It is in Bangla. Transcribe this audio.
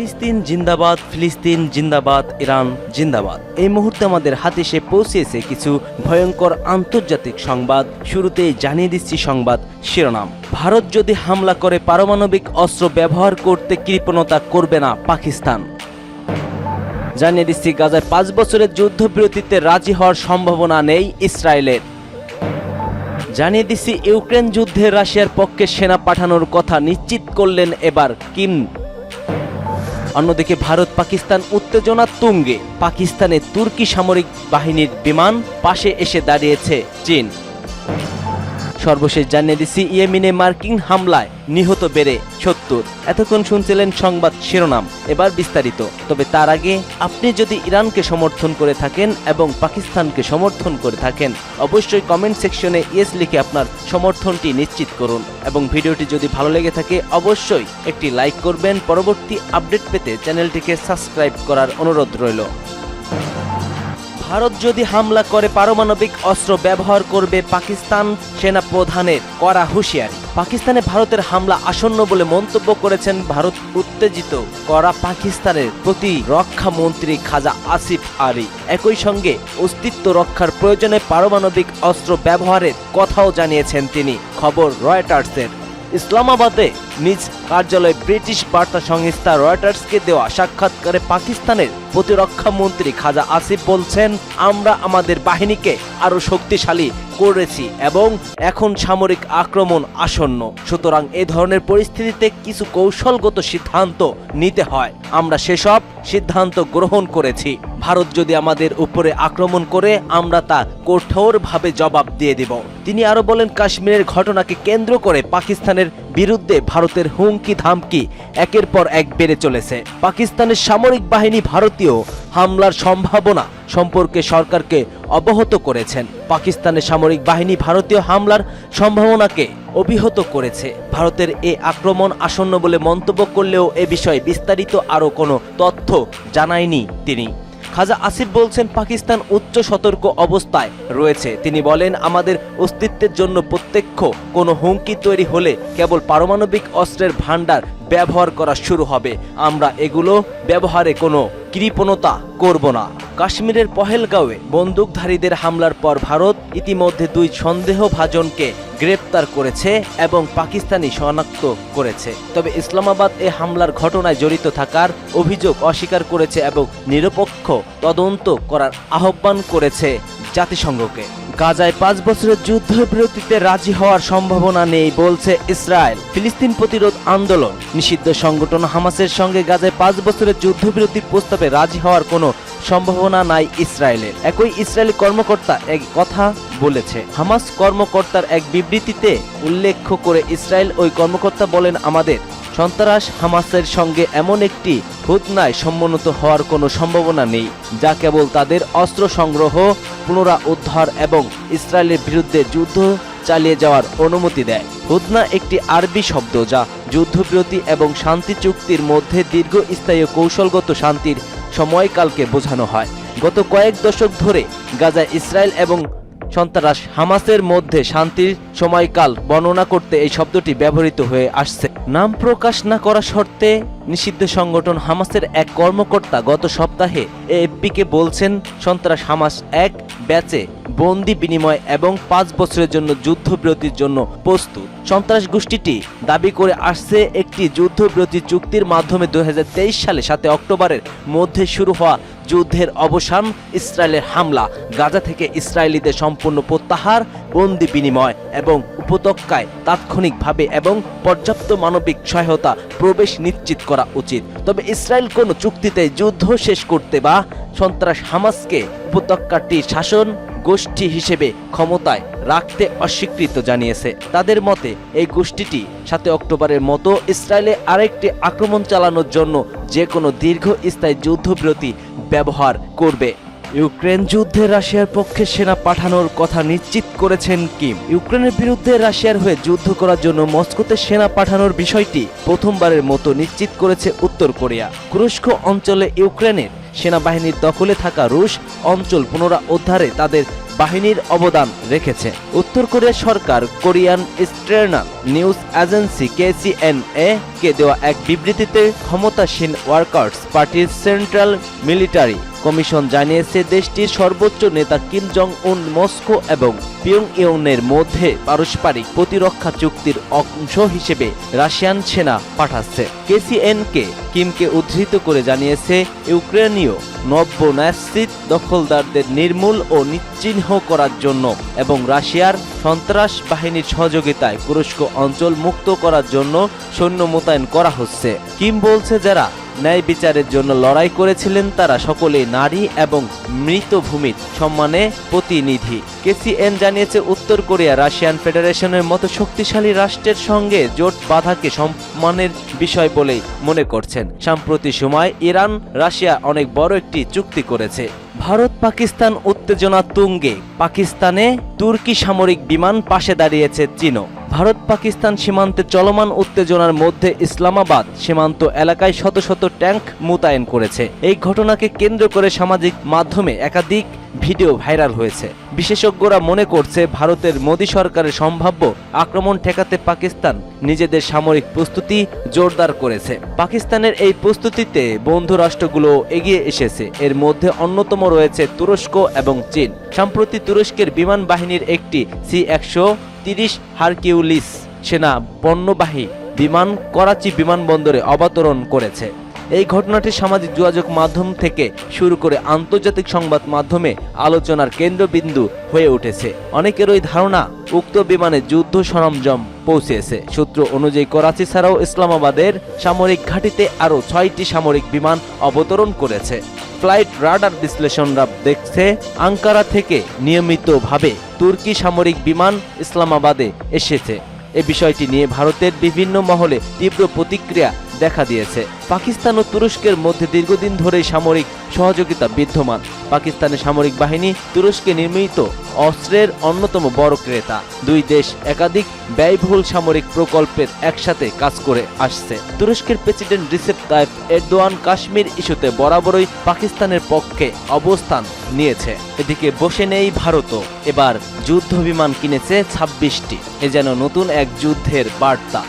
ফিলিস্তিন জিন্দাবাদ ফিলিস্তিন জিন্দাবাদ, ইরান জিন্দাবাদ। এই মুহূর্তে আমাদের হাতে এসে পৌঁছেছে কিছু ভয়ঙ্কর আন্তর্জাতিক সংবাদ। শুরুতেই জানিয়ে দিচ্ছি সংবাদ শিরোনাম। ভারত যদি হামলা করে, পারমাণবিক অস্ত্র ব্যবহার করতে কৃপণতা করবে না পাকিস্তান। জানিয়ে দিচ্ছি, গাজায় পাঁচ বছরের যুদ্ধবিরতিতে রাজি হওয়ার সম্ভাবনা নেই ইসরায়েলের। জানিয়ে দিচ্ছি, ইউক্রেন যুদ্ধে রাশিয়ার পক্ষে সেনা পাঠানোর কথা নিশ্চিত করলেন এবার কিম অন্যদিকে ভারত পাকিস্তান উত্তেজনা তুঙ্গে। পাকিস্তানে তুর্কি সামরিক বাহিনীর বিমান পাশে এসে দাঁড়িয়েছে চীন। সর্বশেষ জানিয়ে দিচ্ছি ইয়েমিনে মার্কিন হামলায় নিহত বেড়ে সত্তর। এতক্ষণ শুনছিলেন সংবাদ শিরোনাম। এবার বিস্তারিত। তবে তার আগে, আপনি যদি ইরানকে সমর্থন করে থাকেন এবং পাকিস্তানকে সমর্থন করে থাকেন, অবশ্যই কমেন্ট সেকশনে ইয়েস লিখে আপনার সমর্থনটি নিশ্চিত করুন। এবং ভিডিওটি যদি ভালো লেগে থাকে, অবশ্যই একটি লাইক করবেন। পরবর্তী আপডেট পেতে চ্যানেলটিকে সাবস্ক্রাইব করার অনুরোধ রইল। ভারত যদি হামলা করে, পারমাণবিক অস্ত্র ব্যবহার করবে পাকিস্তান সেনা প্রধানের করা হুঁশিয়ারি। পাকিস্তানে ভারতের হামলা আসন্ন বলে মন্তব্য করেছেন ভারত উত্তেজিত করা পাকিস্তানের প্রতি রক্ষা মন্ত্রী খাজা আসিফ আলী। একই সঙ্গে অস্তিত্ব রক্ষার প্রয়োজনে পারমাণবিক অস্ত্র ব্যবহারের কথাও জানিয়েছেন তিনি। খবর রয়টার্সের। ইসলামাবাদে নিজ কার্যালয়ে ব্রিটিশ বার্তা সংস্থা রয়টার্সকে দেওয়া সাক্ষাৎকারে পাকিস্তানের প্রতিরক্ষা মন্ত্রী খাজা আসিফ বলছেন, আমরা আমাদের বাহিনীকে আরও শক্তিশালী করেছি এবং এখন সামরিক আক্রমণ আসন্ন। সুতরাং এ ধরনের পরিস্থিতিতে কিছু কৌশলগত সিদ্ধান্ত নিতে হয়। আমরা সেসব সিদ্ধান্ত গ্রহণ করেছি। ভারত যদি আমাদের উপরে আক্রমণ করে, আমরা তা কঠোরভাবে জবাব দিয়ে দেব। তিনি আরও বলেন, কাশ্মীরের ঘটনাকে কেন্দ্র করে পাকিস্তানের বিরুদ্ধে ভারতের হুমকি ধামকি একের পর এক বেড়ে চলেছে। পাকিস্তানের সামরিক বাহিনী ভারতীয় হামলার সম্ভাবনা সম্পর্কে সরকারকে অবহত করেছেন। পাকিস্তানের সামরিক বাহিনী ভারতীয় হামলার সম্ভাবনাকে অভিহত করেছে। ভারতের এ আক্রমণ আসন্ন বলে মন্তব্য করলেও এ বিষয়ে বিস্তারিত আরও কোনো তথ্য জানায়নি তিনি। খাজা আসিফ বলছেন, পাকিস্তান উচ্চ সতর্ক অবস্থায় রয়েছে। তিনি বলেন, আমাদের অস্তিত্বের জন্য প্রত্যক্ষ, কোনো হুমকি তৈরি হলে কেবল পারমাণবিক অস্ত্রের ভাণ্ডার ব্যবহার করা শুরু হবে। আমরা এগুলো ব্যবহারে কোনো কৃপণতা করব না। কাশ্মীরের পহেলগাঁওয়ে বন্দুকধারীদের হামলার পর ভারত ইতিমধ্যে দুই সন্দেহভাজনকে গ্রেপ্তার করেছে এবং পাকিস্তানি শনাক্ত করেছে। তবে ইসলামাবাদ এ হামলার ঘটনায় জড়িত থাকার অভিযোগ অস্বীকার করেছে এবং নিরপেক্ষ তদন্ত করার আহ্বান করেছে জাতিসংঘকে। গাজায় পাঁচ বছরের যুদ্ধবিরতিতে রাজি হওয়ার সম্ভাবনা নেই বলছে ইসরায়েল। ফিলিস্তিন প্রতিরোধ আন্দোলন। নিষিদ্ধ সংগঠন হামাসের সঙ্গে গাজায় পাঁচ বছরের যুদ্ধবিরতি প্রস্তাবে রাজি হওয়ার কোনো সম্ভাবনা নাই ইসরায়েলের। একই ইসরায়েলি কর্মকর্তা এক কথা বলেছে। হামাস কর্মকর্তার এক বিবৃতিতে উল্লেখ করে ইসরায়েল ওই কর্মকর্তা বলেন, আমাদের সন্ত্রাস হামাসের সঙ্গে এমন একটি হুদনায় সম্মত হওয়ার কোনো সম্ভাবনা নেই, যা কেবল তাদের অস্ত্র সংগ্রহ পুনরা উদ্ধার এবং ইসরায়েলের বিরুদ্ধে যুদ্ধ চালিয়ে যাওয়ার অনুমতি দেয়। হুদনা একটি আরবি শব্দ যা যুদ্ধবিরতি এবং শান্তি চুক্তির মধ্যে দীর্ঘস্থায়ী কৌশলগত শান্তির সময়কালকে বোঝানো হয়। গত কয়েক দশক ধরে গাজা ইসরায়েল এবং সন্ত্রাস হামাসের মধ্যে শান্তির সময়কাল বর্ণনা করতে এই শব্দটি ব্যবহৃত হয়ে আসছে। নাম প্রকাশ না করা শর্তে নিষিদ্ধ সংগঠন হামাসের এক কর্মকর্তা গত সপ্তাহে এএফপিকে বলছেন, সন্ত্রাস হামাস এক ব্যাচে বন্দি বিনিময় এবং পাঁচ বছরের জন্য যুদ্ধবিরতির জন্য প্রস্তুত। সন্ত্রাস গোষ্ঠীটি দাবি করে আসছে, একটি যুদ্ধবিরতি চুক্তির মাধ্যমে দুই হাজার তেইশ সালে সাতে অক্টোবরের মধ্যে শুরু হওয়া যুদ্ধের অবসান, ইসরায়েলের হামলা, গাজা থেকে ইসরায়েলিদের সম্পূর্ণ প্রত্যাহার, বন্দি বিনিময় এবং উপত্যকায় তাৎক্ষণিকভাবে এবং পর্যাপ্ত মানবিক সহায়তা প্রবেশ নিশ্চিত করা উচিত। তবে ইসরায়েল কোনো চুক্তিতে যুদ্ধ শেষ করতে বা সন্ত্রাস হামাসকে উপত্যকাটি শাসন গোষ্ঠী হিসেবে ক্ষমতায় রাখতে অস্বীকৃত জানিয়েছে। তাদের মতে, এই গোষ্ঠীটি সাতে অক্টোবরের মতো ইসরায়েলে আরেকটি আক্রমণ চালানোর জন্য যে কোনো দীর্ঘস্থায়ী যুদ্ধবিরতি ব্যবহার করবে। ইউক্রেন যুদ্ধে রাশিয়ার পক্ষে সেনা পাঠানোর কথা নিশ্চিত করেছেন কিম। ইউক্রেনের বিরুদ্ধে রাশিয়ার হয়ে যুদ্ধ করার জন্য মস্কোতে সেনা পাঠানোর বিষয়টি প্রথমবারের মতো নিশ্চিত করেছে উত্তর কোরিয়া। কুরস্ক অঞ্চলে ইউক্রেনের সেনাবাহিনীর দখলে থাকা রুশ অঞ্চল পুনরা উদ্ধারে তাদের বাহিনীর অবদান রেখেছে। উত্তর কোরিয়া সরকার কোরিয়ান স্ট্রেনার নিউজ এজেন্সি কেসিএনএ কে দেওয়া এক বিবৃতিতে ক্ষমতাসীন ওয়ার্কার্স পার্টির সেন্ট্রাল মিলিটারি কমিশন জানিয়েছে, দেশটির সর্বোচ্চ নেতা কিম জং উন মস্কো এবং পিয়ং ইউনের মধ্যে পারস্পরিক প্রতিরক্ষা চুক্তির অংশ হিসেবে রাশিয়ান সেনা পাঠাচ্ছে। কেসিএনকে কিমকে উদ্ধৃত করে জানিয়েছে, ইউক্রেনীয় নব্য ন্যাশ্চিত দখলদারদের নির্মূল ও নিশ্চিহ্ন করার জন্য এবং রাশিয়ার সন্ত্রাস বাহিনীর সহযোগিতায় তুরস্ক অঞ্চল মুক্ত করার জন্য সৈন্য মোতায়েন করা হচ্ছে। কিম বলছে, যারা ন্যায় বিচারের জন্য লড়াই করেছিলেন তারা সকলেই, নারী এবং মৃত ভূমির সম্মানে প্রতিনিধি। কেসিএন জানিয়েছে, উত্তর কোরিয়া রাশিয়ান ফেডারেশনের মতো শক্তিশালী রাষ্ট্রের সঙ্গে জোট বাধাকে সম্মানের বিষয় বলেই মনে করছেন। সাম্প্রতিক সময় ইরান, রাশিয়া অনেক বড় একটি চুক্তি করেছে। ভারত, পাকিস্তান উত্তেজনা তুঙ্গে। পাকিস্তানে তুর্কি সামরিক বিমান পাশে দাঁড়িয়েছে চীনও। ভারত পাকিস্তান সীমান্তে চলমান উত্তেজনার মধ্যে ইসলামাবাদ সীমান্ত এলাকায় শত শত ট্যাঙ্ক মোতায়েন করেছে। এই ঘটনাকে কেন্দ্র করে সামাজিক মাধ্যমে একাধিক ভিডিও ভাইরাল হয়েছে। বিশেষজ্ঞরা মনে করছে, ভারতের মোদী সরকারের সম্ভাব্য আক্রমণ ঠেকাতে পাকিস্তান নিজেদের সামরিক প্রস্তুতি জোরদার করেছে। পাকিস্তানের এই প্রস্তুতিতে বন্ধু রাষ্ট্রগুলো এগিয়ে এসেছে। এর মধ্যে অন্যতম রয়েছে তুরস্ক এবং চীন। সম্প্রতি তুরস্কের বিমান বাহিনীর একটি সি একশো তিরিশ হারকিউলিস সেনা পণ্যবাহী বিমান, করাচি বিমানবন্দরে অবতরণ করেছে। এই ঘটনাটি সামাজিক যোগাযোগ মাধ্যম থেকে শুরু করে আন্তর্জাতিক সংবাদ মাধ্যমে আলোচনার কেন্দ্রবিন্দু হয়ে উঠেছে। অনেকের ওই ধারণা, উক্ত বিমানে যুদ্ধ সরঞ্জাম পৌঁছেছে। সূত্র অনুযায়ী করাচি ছাড়াও ইসলামাবাদের সামরিক ঘাঁটিতে আরও ছয়টি সামরিক বিমান অবতরণ করেছে। ফ্লাইট রাডার বিশ্লেষণরা দেখছে আঙ্কারা থেকে নিয়মিতভাবে তুর্কি সামরিক বিমান ইসলামাবাদে এসেছে। এ বিষয়টি নিয়ে ভারতের বিভিন্ন মহলে তীব্র প্রতিক্রিয়া দেখা দিয়েছে। পাকিস্তান ও তুরস্কের মধ্যে দীর্ঘদিন ধরেই সামরিক সহযোগিতা বিদ্যমান। পাকিস্তানের সামরিক বাহিনী তুরস্কে নির্মিত অস্ত্রের অন্যতম বড় ক্রেতা। দুই দেশ একাধিক ব্যয়বহুল সামরিক প্রকল্পের একসাথে কাজ করে আসছে। তুরস্কের president Recep Tayyip Erdogan Kashmir ইস্যুতে বরাবরই পাকিস্তানের পক্ষে অবস্থান নিয়েছে। এদিকে বসে নেই ভারতও। এবার যুদ্ধ বিমান কিনেছে ছাব্বিশটি। এ যেন নতুন এক যুদ্ধের বার্তা।